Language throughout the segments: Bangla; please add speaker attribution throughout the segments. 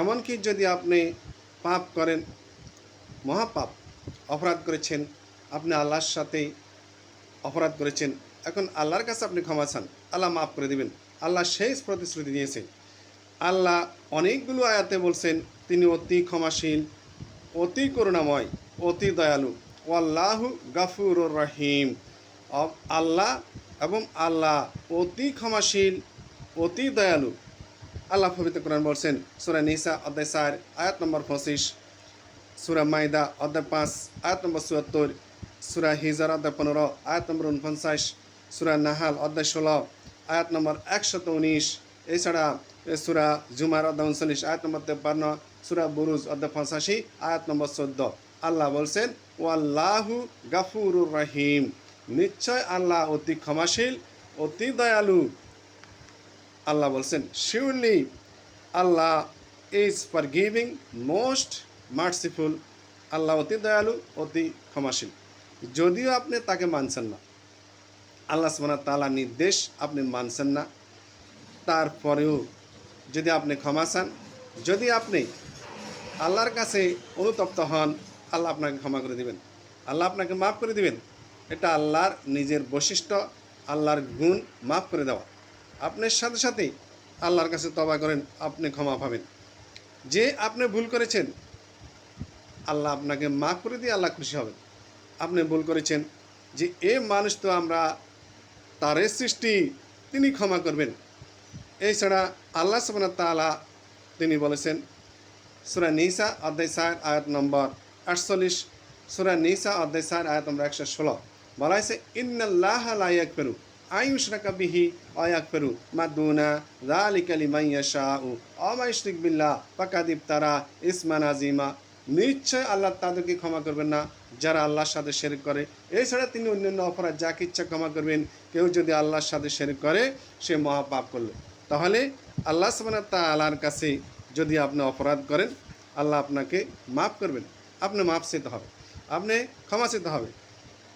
Speaker 1: এমনকি যদি আপনি পাপ করেন, মহাপাপ অপরাধ করেছেন, আপনি আল্লাহর সাথে অপরাধ করেছেন, এখন আল্লাহর কাছে আপনি ক্ষমা চান, আল্লাহ মাফ করে দিবেন। আল্লাহ শেষ প্রতিশ্রুতি দিয়েছেন আল্লাহ অনেকগুলো আয়াতে বলছেন, তিনি অতি ক্ষমাশীল, অতি করুণাময়, অতি দয়ালু। ওয়াল্লাহু গাফুর রহিম। আল্লাহ এবং আল্লাহ অতি ক্ষমাশীল, অতি দয়ালু। আল্লাহ পবিত্র কোরআন বলছেন, সুরা নিসা অধ্যায় চার, আয়াত নম্বর পঁচিশ, সুরা মাইদা অধ্যায় পাঁচ, আয়াত নম্বর চুয়াত্তর, সুরা হিজার অধ্যায় পনেরো, আয়াত নম্বর উনপঞ্চাশ সুরা নাহাল অধ্যায় ষোলো, আয়াত নম্বর একশত উনিশ, এছাড়া সুরা জুমার অধ্যায় উনচল্লিশ, আয়াত নম্বর তেপ্পান্ন, সুরা বুরুজ অধ্যায় পঁচাশি, আয়াত নম্বর চোদ্দ। আল্লাহ বলছেন, ওয়াল্লাহু গাফুরুর রহিম। নিশ্চয় আল্লাহ অতি ক্ষমাশীল, অতি দয়ালু আল্লাহ বলছেন surely Allah is forgiving most merciful আল্লাহ অতি দয়ালু, অতি ক্ষমাশীল। যদিও আপনি তাকে মানছেন না, আল্লাহ সুবহানাহু তালা নির্দেশ আপনি মানছেন না। তারপরেও যদি আপনি ক্ষমা চান, যদি আপনি আল্লাহর কাছে অনুতপ্ত হন, আল্লাহ আপনাকে ক্ষমা করে দিবেন। আল্লাহ আপনাকে মাফ করে দিবেন। এটা আল্লাহর নিজের বৈশিষ্ট্য, আল্লাহর গুণ মাফ করে দেওয়া। আপনার সাথে সাথেই আল্লাহর কাছে তবা করেন, আপনি ক্ষমা পাবেন। যে আপনি ভুল করেছেন, আল্লাহ আপনাকে মাফ করে দিয়ে আল্লাহ খুশি হবেন। আপনি ভুল করেছেন, যে এ মানুষ তো আমরা তারের সৃষ্টি, তিনি ক্ষমা করবেন। এছাড়া আল্লাহ সুবহান তাআলা তিনি বলেছেন, সুরা নিসা অধ্যায় চার, আয়াত নম্বর আটচল্লিশ, সুরা নিসা অধ্যায় চার, আয়াত নম্বর একশো ষোলো। বলা হয়েছে, ইন্নাল্লাহ লায়াক পেরু আয়ুশরাকা বিহি অয়াক পেরু মাদুনা রালিকালি মাইয়া শাহ অমাইশরিক বিল্লাহ পাকাদিব তারা ইসমান আজিমা। নিশ্চয় আল্লাহ তাদেরকে ক্ষমা করবেন না, যারা আল্লাহর সাথে শেরিক করে। এছাড়া তিনি অন্যান্য অপরাধ, যাকে ইচ্ছা ক্ষমা করবেন, কেউ যদি আল্লাহর সাথে শেরিক করে, সে মহাপাপ করল। তাহলে আল্লাহ সুবহানাহু ওয়া তাআলার কাছে যদি আপনি অপরাধ করেন, আল্লাহ আপনাকে মাফ করবেন। আপনি মাফ চেতে হবে, আপনি ক্ষমা চেতে হবে।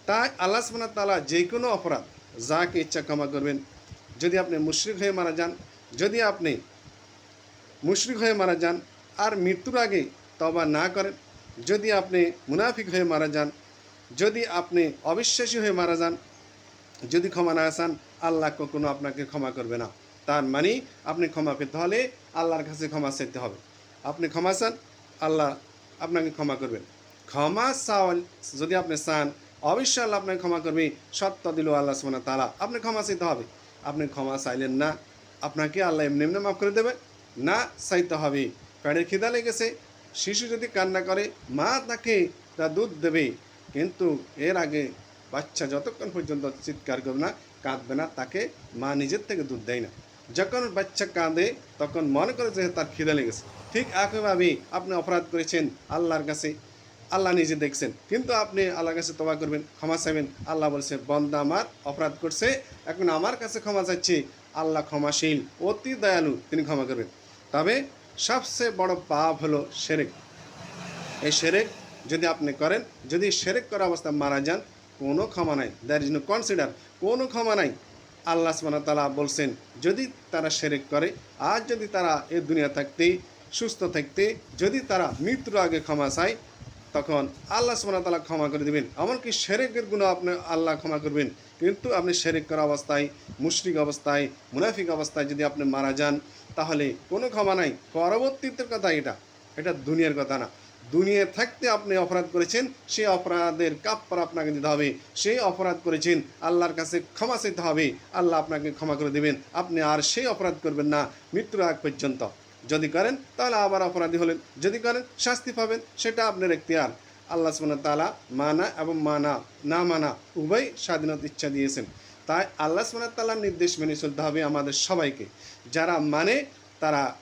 Speaker 1: তাই আল্লাহ সুবহানাহু ওয়া তাআলা যে কোনো অপরাধ যাকে ইচ্ছা ক্ষমা করবেন। যদি আপনি মুশরিক হয়ে মারা যান, যদি আপনি মুশরিক হয়ে মারা যান আর মৃত্যুর আগে তবা না করেন, যদি আপনি মুনাফিক হয়ে মারা যান, যদি আপনি অবিশ্বাসী হয়ে মারা যান, যদি ক্ষমা না চান, আল্লাহ কখনো আপনাকে ক্ষমা করবে না। তার মানে আপনি ক্ষমা পেতে হলে আল্লাহর কাছে ক্ষমা চাইতে হবে। আপনি ক্ষমা চান, আল্লাহ আপনাকে ক্ষমা করবেন। ক্ষমা চাওয়াল যদি আপনি চান অবশ্যই আল্লাহ আপনাকে ক্ষমা করবে। সত্য দিল আল্লাহ ওয়া তাআলা। আপনি ক্ষমা চাইতে হবে। আপনি ক্ষমা চাইলেন না, আপনাকে আল্লাহ এমনি এমনি মাফ করে দেবে। না চাইতে হবে। পেটের খিদা লেগেছে, শিশু যদি কান্না করে, মা তাকে তা দুধ দেবে। কিন্তু এর আগে বাচ্চা যতক্ষণ পর্যন্ত চিৎকার করবে না, কাঁদবে না, তাকে মা নিজের থেকে দুধ দেয় না। যখন বাচ্চা কাঁদে, তখন মনে করে যে তার খিদে লেগেছে। ঠিক একইভাবে আপনি অপরাধ করেছেন আল্লাহর কাছে। আল্লাহ নিজে দেখছেন। কিন্তু আপনি আল্লাহর কাছে তবা করবেন, ক্ষমা চাইবেন। আল্লাহ বলছে, বন্দা আমার অপরাধ করছে, এখন আমার কাছে ক্ষমা চাচ্ছি আল্লাহ ক্ষমাশীল, অতি দয়ালু, তিনি ক্ষমা করবেন। তবে সবচেয়ে বড় পাপ হলো সেরেক। এই সেরেক যদি আপনি করেন, যদি সেরেক করা অবস্থায় মারা যান, কোনো ক্ষমা নাই। দ্যার ইজ নো কনসিডার কোনো ক্ষমা নাই। আল্লাহ সুবহানাহু ওয়া তাআলা বলছেন, যদি তারা সেরেক করে, আর যদি তারা এই দুনিয়া থাকতে, সুস্থ থাকতে, যদি তারা মৃত্যুর আগে ক্ষমা চায় তখন আল্লাহ সুবহানাহু তালা ক্ষমা করে দিবেন। এমনকি সেরেকের গুণ আপনি আল্লাহ ক্ষমা করবেন। কিন্তু আপনি সেরেক করা অবস্থায়, মুশরিক অবস্থায়, মুনাফিক অবস্থায় যদি আপনি মারা যান, তাহলে কোনো ক্ষমা নাই। পরবর্তীতে কথা এটা। এটা দুনিয়ার কথা না। দুনিয়ায় থাকতে আপনি অপরাধ করেছেন, সেই অপরাধের কাপ্পার আপনাকে দিতে হবে। সেই অপরাধ করেছেন, আল্লাহর কাছে ক্ষমা চাইতে হবে। আল্লাহ আপনাকে ক্ষমা করে দেবেন। আপনি আর সেই অপরাধ করবেন না, মৃত্যুর আগ পর্যন্ত। যদি করেন, তাহলে আবার অপরাধী হলেন। যদি করেন, শাস্তি পাবেন, সেটা আপনার এখতিয়ার। আল্লাহ সুবহানাহু ওয়া তাআলা মানা এবং মানা, না মানা, উভয় স্বাধীনতা ইচ্ছা দিয়েছেন। তাই আল্লাহ ওয়া তাআলার নির্দেশ মেনে চলতে হবে আমাদের সবাইকে। যারা মানে তারা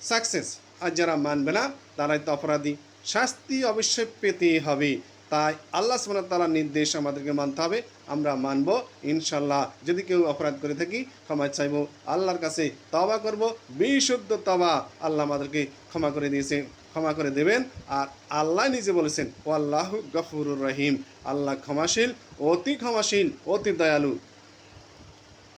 Speaker 1: সাকসেস আর যারা মানবে না, তারাই তো অপরাধী। শাস্তি অবশ্যই পেতেই হবে। তাই আল্লাহ সুবহানাহু তালার নির্দেশ আমাদেরকে মানতে হবে। আমরা মানব ইনশাল্লাহ যদি কেউ অপরাধ করে থাকি, ক্ষমা চাইব, আল্লাহর কাছে তবা করব, বিশুদ্ধ তবা আল্লাহ আমাদেরকে ক্ষমা করে দিয়েছেন, ক্ষমা করে দেবেন। আর আল্লাহ নিজে বলেছেন ও আল্লাহ গফুরুর রহিম। আল্লাহ ক্ষমাশীল, অতি ক্ষমাশীল, অতি দয়ালু।